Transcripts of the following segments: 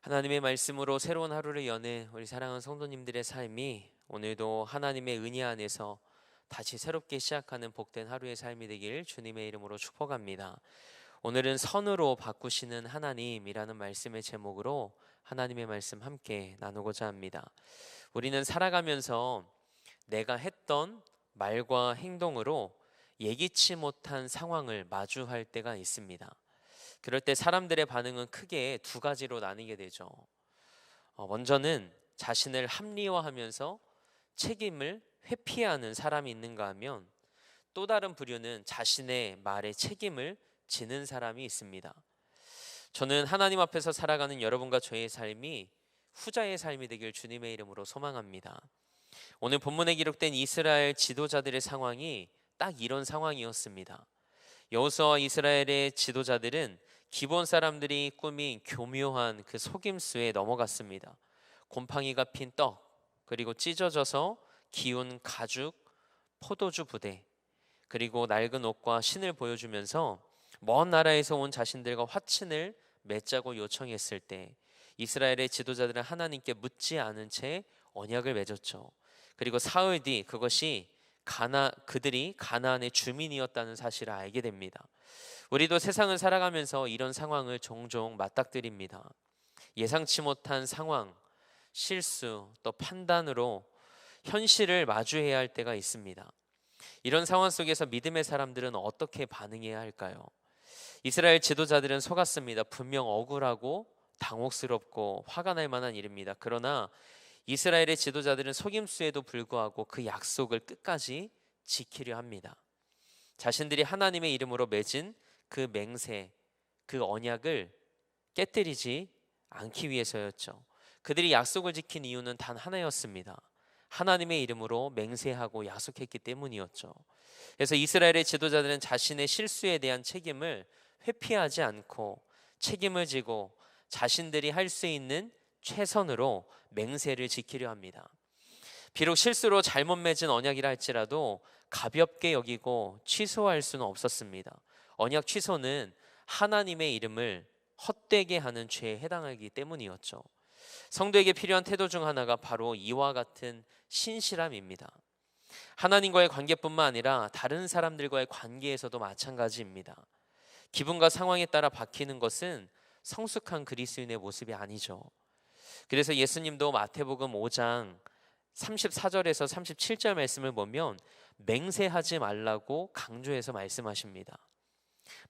하나님의 말씀으로 새로운 하루를 여는 우리 사랑하는 성도님들의 삶이 오늘도 하나님의 은혜 안에서 다시 새롭게 시작하는 복된 하루의 삶이 되길 주님의 이름으로 축복합니다. 오늘은 선으로 바꾸시는 하나님이라는 말씀의 제목으로 하나님의 말씀 함께 나누고자 합니다. 우리는 살아가면서 내가 했던 말과 행동으로 예기치 못한 상황을 마주할 때가 있습니다. 그럴 때 사람들의 반응은 크게 두 가지로 나뉘게 되죠. 어, 먼저는 자신을 합리화하면서 책임을 회피하는 사람이 있는가 하면 또 다른 부류는 자신의 말에 책임을 지는 사람이 있습니다. 저는 하나님 앞에서 살아가는 여러분과 저의 삶이 후자의 삶이 되길 주님의 이름으로 소망합니다. 오늘 본문에 기록된 이스라엘 지도자들의 상황이 딱 이런 상황이었습니다. 여호수아와 이스라엘의 지도자들은 기본 사람들이 꾸민 교묘한 그 속임수에 넘어갔습니다. 곰팡이가 핀 떡, 그리고 찢어져서 기운 가죽, 포도주 부대, 그리고 낡은 옷과 신을 보여주면서 먼 나라에서 온 자신들과 화친을 맺자고 요청했을 때 이스라엘의 지도자들은 하나님께 묻지 않은 채 언약을 맺었죠. 그리고 사흘 뒤 그것이 가나 그들이 가나안의 주민이었다는 사실을 알게 됩니다. 우리도 세상을 살아가면서 이런 상황을 종종 맞닥뜨립니다. 예상치 못한 상황, 실수, 또 판단으로 현실을 마주해야 할 때가 있습니다. 이런 상황 속에서 믿음의 사람들은 어떻게 반응해야 할까요? 이스라엘 지도자들은 속았습니다. 분명 억울하고 당혹스럽고 화가 날 만한 일입니다. 그러나 이스라엘의 지도자들은 속임수에도 불구하고 그 약속을 끝까지 지키려 합니다. 자신들이 하나님의 이름으로 맺은 그 맹세, 그 언약을 깨뜨리지 않기 위해서였죠. 그들이 약속을 지킨 이유는 단 하나였습니다. 하나님의 이름으로 맹세하고 약속했기 때문이었죠. 그래서 이스라엘의 지도자들은 자신의 실수에 대한 책임을 회피하지 않고 책임을 지고 자신들이 할 수 있는 최선으로 맹세를 지키려 합니다. 비록 실수로 잘못 맺은 언약이라 할지라도 가볍게 여기고 취소할 수는 없었습니다. 언약 취소는 하나님의 이름을 헛되게 하는 죄에 해당하기 때문이었죠. 성도에게 필요한 태도 중 하나가 바로 이와 같은 신실함입니다. 하나님과의 관계뿐만 아니라 다른 사람들과의 관계에서도 마찬가지입니다. 기분과 상황에 따라 바뀌는 것은 성숙한 그리스인의 모습이 아니죠. 그래서 예수님도 마태복음 5장 34절에서 37절 말씀을 보면 맹세하지 말라고 강조해서 말씀하십니다.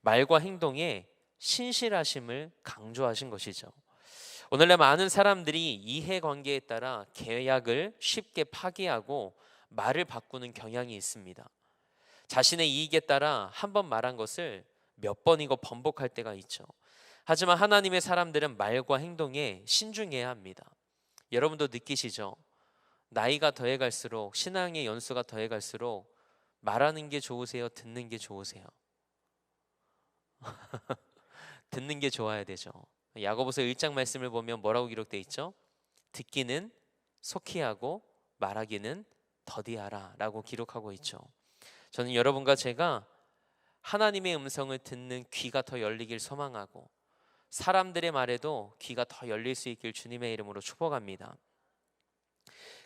말과 행동에 신실하심을 강조하신 것이죠. 오늘날 많은 사람들이 이해관계에 따라 계약을 쉽게 파기하고 말을 바꾸는 경향이 있습니다. 자신의 이익에 따라 한 번 말한 것을 몇 번이고 번복할 때가 있죠. 하지만 하나님의 사람들은 말과 행동에 신중해야 합니다. 여러분도 느끼시죠? 나이가 더해 갈수록 신앙의 연수가 더해 갈수록 말하는 게 좋으세요? 듣는 게 좋으세요? 듣는 게 좋아야 되죠. 야고보서 1장 말씀을 보면 뭐라고 기록돼 있죠? 듣기는 속히 하고 말하기는 더디하라라고 기록하고 있죠. 저는 여러분과 제가 하나님의 음성을 듣는 귀가 더 열리길 소망하고 사람들의 말에도 귀가 더 열릴 수 있길 주님의 이름으로 축복합니다.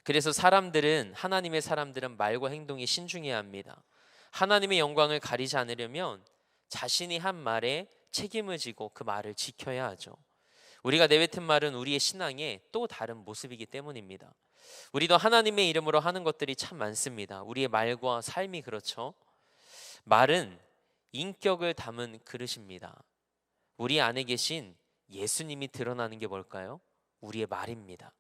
그래서 사람들은 하나님의 사람들은 말과 행동이 신중해야 합니다. 하나님의 영광을 가리지 않으려면 자신이 한 말에 책임을 지고 그 말을 지켜야 하죠. 우리가 내뱉은 말은 우리의 신앙의 또 다른 모습이기 때문입니다. 우리도 하나님의 이름으로 하는 것들이 참 많습니다. 우리의 말과 삶이 그렇죠. 말은 인격을 담은 그릇입니다. 우리 안에 계신 예수님이 드러나는 게 뭘까요? 우리의 말입니다.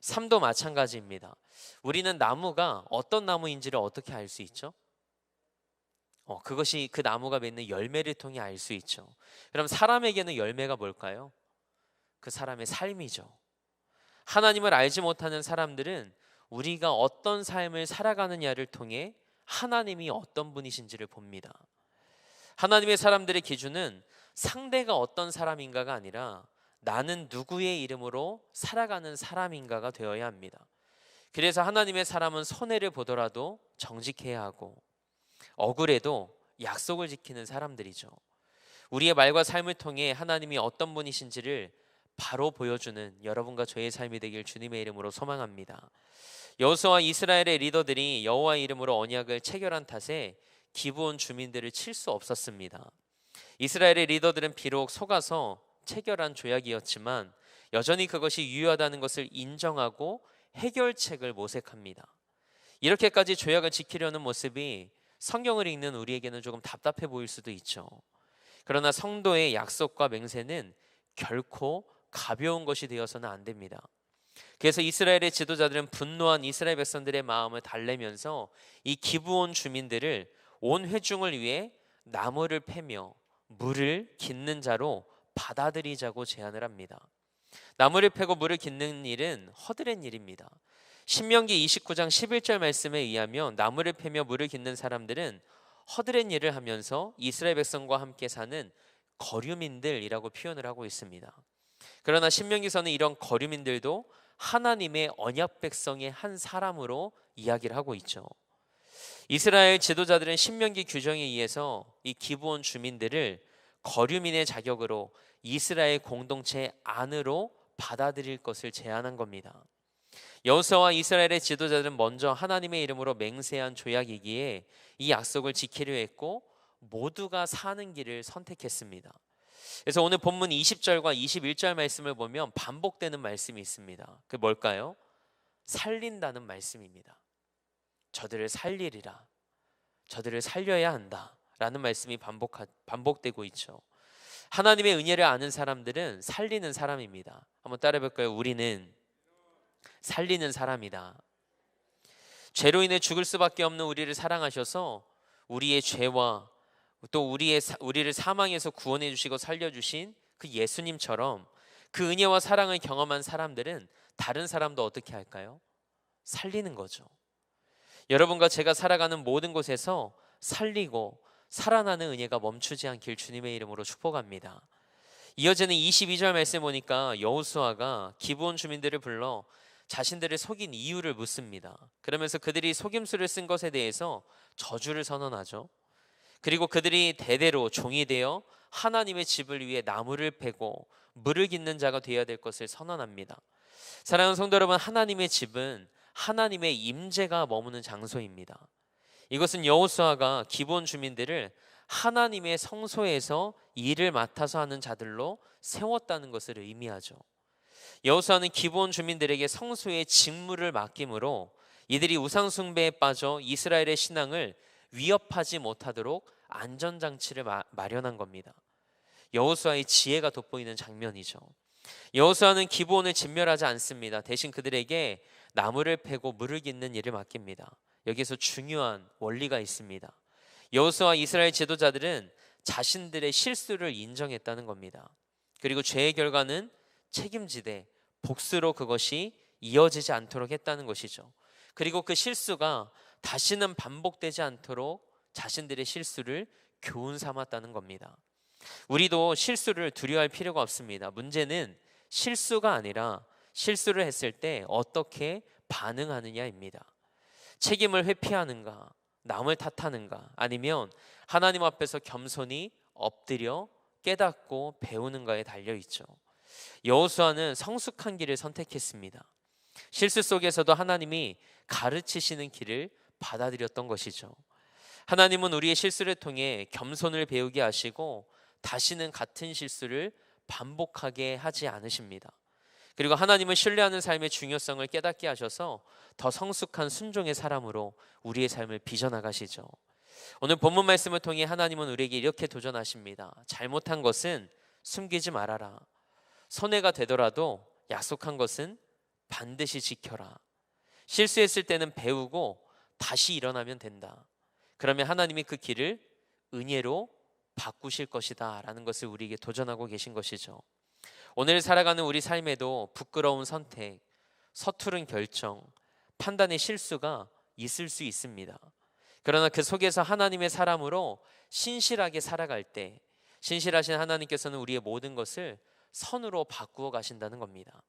삶도 마찬가지입니다. 우리는 나무가 어떤 나무인지를 어떻게 알 수 있죠? 어, 그것이 그 나무가 맺는 열매를 통해 알 수 있죠. 그럼 사람에게는 열매가 뭘까요? 그 사람의 삶이죠. 하나님을 알지 못하는 사람들은 우리가 어떤 삶을 살아가느냐를 통해 하나님이 어떤 분이신지를 봅니다. 하나님의 사람들의 기준은 상대가 어떤 사람인가가 아니라 나는 누구의 이름으로 살아가는 사람인가가 되어야 합니다. 그래서 하나님의 사람은 손해를 보더라도 정직해야 하고 억울해도 약속을 지키는 사람들이죠. 우리의 말과 삶을 통해 하나님이 어떤 분이신지를 바로 보여주는 여러분과 저의 삶이 되길 주님의 이름으로 소망합니다. 여호수아와 이스라엘의 리더들이 여호와의 이름으로 언약을 체결한 탓에 기브온 주민들을 칠 수 없었습니다. 이스라엘의 리더들은 비록 속아서 체결한 조약이었지만 여전히 그것이 유효하다는 것을 인정하고 해결책을 모색합니다. 이렇게까지 조약을 지키려는 모습이 성경을 읽는 우리에게는 조금 답답해 보일 수도 있죠. 그러나 성도의 약속과 맹세는 결코 가벼운 것이 되어서는 안 됩니다. 그래서 이스라엘의 지도자들은 분노한 이스라엘 백성들의 마음을 달래면서 이 기브온 주민들을 온 회중을 위해 나무를 패며 물을 깃는 자로 받아들이자고 제안을 합니다. 나무를 패고 물을 깃는 일은 허드렛 일입니다. 신명기 29장 11절 말씀에 의하면 나무를 패며 물을 깃는 사람들은 허드렛 일을 하면서 이스라엘 백성과 함께 사는 거류민들이라고 표현을 하고 있습니다. 그러나 신명기서는 이런 거류민들도 하나님의 언약 백성의 한 사람으로 이야기를 하고 있죠. 이스라엘 지도자들은 신명기 규정에 의해서 이 기브온 주민들을 거류민의 자격으로 이스라엘 공동체 안으로 받아들일 것을 제안한 겁니다. 여호수아와 이스라엘의 지도자들은 먼저 하나님의 이름으로 맹세한 조약이기에 이 약속을 지키려 했고 모두가 사는 길을 선택했습니다. 그래서 오늘 본문 20절과 21절 말씀을 보면 반복되는 말씀이 있습니다. 그 뭘까요? 살린다는 말씀입니다. 저들을 살리리라. 저들을 살려야 한다. 라는 말씀이 반복 반복되고 있죠. 하나님의 은혜를 아는 사람들은 살리는 사람입니다. 한번 따라해 볼까요? 우리는 살리는 사람이다. 죄로 인해 죽을 수밖에 없는 우리를 사랑하셔서 우리의 죄와 또 우리의 우리를 사망에서 구원해 주시고 살려 주신 그 예수님처럼 그 은혜와 사랑을 경험한 사람들은 다른 사람도 어떻게 할까요? 살리는 거죠. 여러분과 제가 살아가는 모든 곳에서 살리고 살아나는 은혜가 멈추지 않길 주님의 이름으로 축복합니다. 이어지는 22절 말씀 보니까 여호수아가 기브온 주민들을 불러 자신들을 속인 이유를 묻습니다. 그러면서 그들이 속임수를 쓴 것에 대해서 저주를 선언하죠. 그리고 그들이 대대로 종이 되어 하나님의 집을 위해 나무를 패고 물을 깃는 자가 되어야 될 것을 선언합니다. 사랑하는 성도 여러분, 하나님의 집은 하나님의 임재가 머무는 장소입니다. 이것은 여호수아가 기본 주민들을 하나님의 성소에서 일을 맡아서 하는 자들로 세웠다는 것을 의미하죠. 여호수아는 기본 주민들에게 성소의 직무를 맡김으로 이들이 우상 숭배에 빠져 이스라엘의 신앙을 위협하지 못하도록 안전 장치를 마, 마련한 겁니다. 여호수아의 지혜가 돋보이는 장면이죠. 여호수아는 기본을 진멸하지 않습니다. 대신 그들에게 나무를 패고 물을 깃는 일을 맡깁니다. 여기서 중요한 원리가 있습니다. 여호수아 이스라엘 지도자들은 자신들의 실수를 인정했다는 겁니다. 그리고 죄의 결과는 책임지되 복수로 그것이 이어지지 않도록 했다는 것이죠. 그리고 그 실수가 다시는 반복되지 않도록 자신들의 실수를 교훈 삼았다는 겁니다. 우리도 실수를 두려워할 필요가 없습니다. 문제는 실수가 아니라 실수를 했을 때 어떻게 반응하느냐입니다. 책임을 회피하는가, 남을 탓하는가, 아니면 하나님 앞에서 겸손히 엎드려 깨닫고 배우는가에 달려 있죠. 여호수아는 성숙한 길을 선택했습니다. 실수 속에서도 하나님이 가르치시는 길을 받아들였던 것이죠. 하나님은 우리의 실수를 통해 겸손을 배우게 하시고 다시는 같은 실수를 반복하게 하지 않으십니다. 그리고 하나님을 신뢰하는 삶의 중요성을 깨닫게 하셔서 더 성숙한 순종의 사람으로 우리의 삶을 빚어나가시죠. 오늘 본문 말씀을 통해 하나님은 우리에게 이렇게 도전하십니다. 잘못한 것은 숨기지 말아라. 손해가 되더라도 약속한 것은 반드시 지켜라. 실수했을 때는 배우고 다시 일어나면 된다. 그러면 하나님이 그 길을 은혜로 바꾸실 것이다 라는 것을 우리에게 도전하고 계신 것이죠. 오늘 살아가는 우리 삶에도 부끄러운 선택, 서투른 결정, 판단의 실수가 있을 수 있습니다. 그러나 그 속에서 하나님의 사람으로 신실하게 살아갈 때 신실하신 하나님께서는 우리의 모든 것을 선으로 바꾸어 가신다는 겁니다.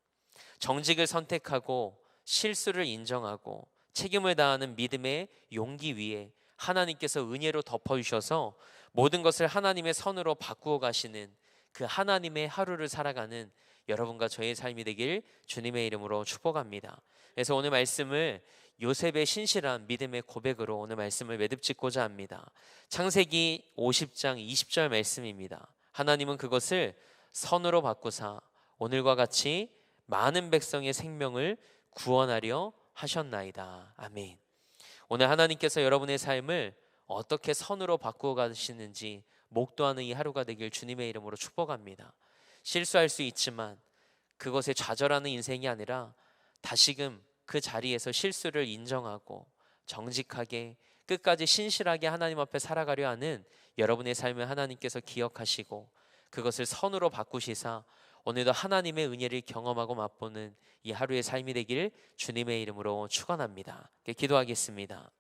정직을 선택하고 실수를 인정하고 책임을 다하는 믿음의 용기 위에 하나님께서 은혜로 덮어주셔서 모든 것을 하나님의 선으로 바꾸어 가시는 그 하나님의 하루를 살아가는 여러분과 저의 삶이 되길 주님의 이름으로 축복합니다. 그래서 오늘 말씀을 요셉의 신실한 믿음의 고백으로 오늘 말씀을 매듭 짓고자 합니다. 창세기 50장 20절 말씀입니다. 하나님은 그것을 선으로 바꾸사 오늘과 같이 많은 백성의 생명을 구원하려 하셨나이다. 아멘. 오늘 하나님께서 여러분의 삶을 어떻게 선으로 바꾸어 가시는지 목도하는 이 하루가 되길 주님의 이름으로 축복합니다. 실수할 수 있지만 그것에 좌절하는 인생이 아니라 다시금 그 자리에서 실수를 인정하고 정직하게 끝까지 신실하게 하나님 앞에 살아가려 하는 여러분의 삶을 하나님께서 기억하시고 그것을 선으로 바꾸시사 오늘도 하나님의 은혜를 경험하고 맛보는 이 하루의 삶이 되길 주님의 이름으로 축원합니다. 기도하겠습니다.